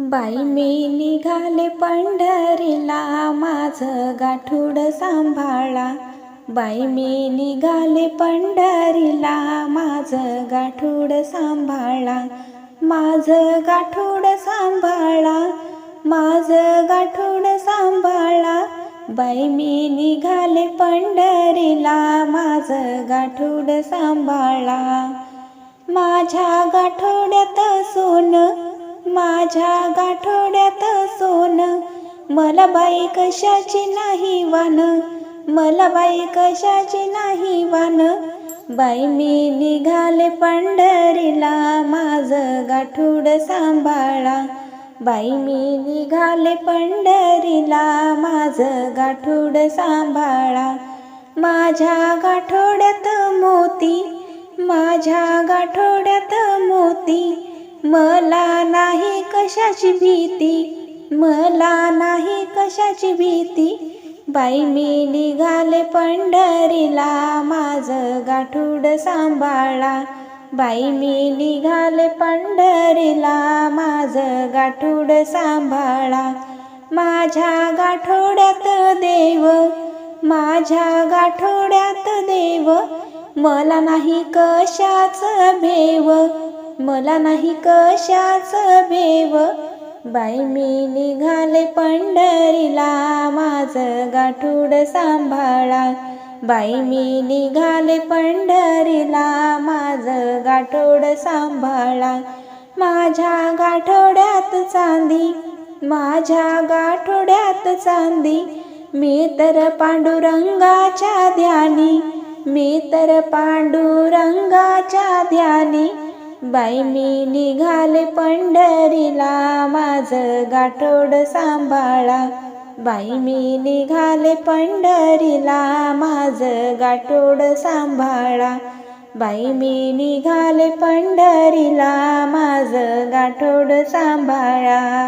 बाई मी निघाले पंढरीला माझं गाठुड सांभाळा. बाई मी निघाले पंढरीला माझं गाठुड सांभाळा. माझं गाठुड सांभाळा माझं गाठुड सांभाळा. बाई मी निघाले पंढरीला माझं गाठुड सांभाळा. माझ्या गाठोड्यात सोनं माझ्या गाठोड्यात सोन. मला बाई कशाची नाही वान. मला बाई कशाची नाही वान. बाई मी निघाले पंढरीला माझं गाठोड सांभाळा. बाई मी निघाले पंढरीला माझं गाठोड सांभाळा. माझ्या गाठोड्यात मोती माझ्या गाठोड्यात मोती. मला नाही कशाची भीती मला नाही कशाची भीती. बाई मी निघाले पंढरीला माझं गाठूड सांभाळा. बाई मी निघाले पंढरीला माझं गाठूड सांभाळा. माझ्या गाठोड्यात देव माझ्या गाठोड्यात देव. मला नाही कशाच भेव मला नाही कशाच भेव. बाई मी निघाले पंढरीला माझं गाठूड सांभाळा. बाई मी निघाले पंढरीला माझं गाठोड सांभाळा. माझ्या गाठोड्यात चांदी माझ्या गाठोड्यात चांदी. मी तर पांडुरंगाच्या ध्यानी मी तर पांडुरंगाच्या ध्यानी. बाई मी निघाले पंढरीला माझं गाठोड सांभाळा. बाई मी निघाले पंढरीला माझं गाठोड सांभाळा. बाई मी निघाले पंढरीला माझं गाठोड सांभाळा.